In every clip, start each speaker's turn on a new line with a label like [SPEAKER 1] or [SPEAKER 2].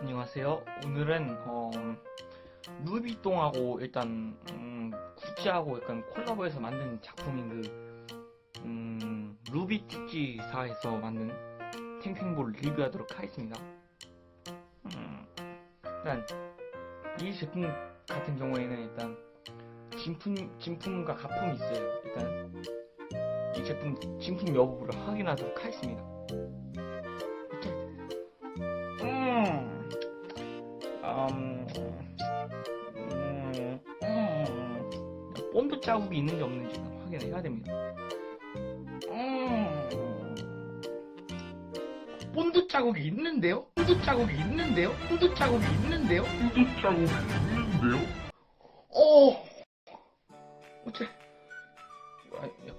[SPEAKER 1] 안녕하세요. 오늘은 어, 루비똥하고 일단 음, 구찌하고 약간 콜라보해서 만든 작품인 그 음, 루비티지사에서 만든 탱탱볼 리뷰하도록 하겠습니다. 음, 일단 이 제품 같은 경우에는 일단 진품 진품과 가품이 있어요. 일단 이 제품 진품 여부를 확인하도록 하겠습니다. 이렇게 음, 음, 음, 음, 본드 자국이 있는지 없는지 확인해야 됩니다. 음, 본드 자국이 있는데요? 본드 자국이 있는데요? 본드 자국이 있는데요?
[SPEAKER 2] 후드 자국이 있는데요?
[SPEAKER 1] 어, 어째, 아, 야,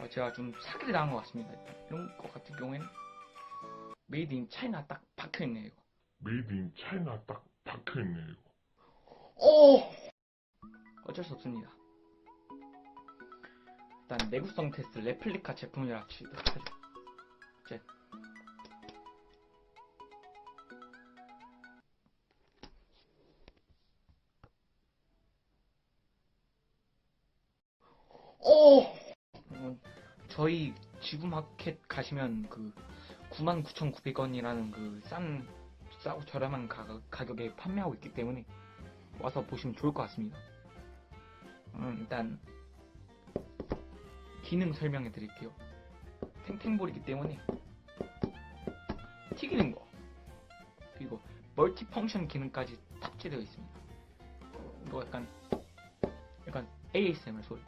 [SPEAKER 1] 아, 제가 좀 사기를 당한 것 같습니다. 이런 것 같은 경우에는 메이드 인 차이나 딱 박혀 있네요, 이거.
[SPEAKER 2] 메이드 인 차이나 딱 박혀 있네요, 이거.
[SPEAKER 1] 어! 어쩔 수 없습니다. 일단 내구성 테스트 레플리카 제품이라 치도록 하죠. 이제 어! 어, 저희 지구마켓 가시면 그 99,900원이라는 그 싼 싸고 저렴한 가격, 가격에 판매하고 있기 때문에 와서 보시면 좋을 것 같습니다. 음, 일단 기능 설명해 드릴게요. 탱탱볼이기 때문에 튀기는 거 그리고 멀티 펑션 기능까지 탑재되어 있습니다. 이거 약간 약간 ASMR 소리.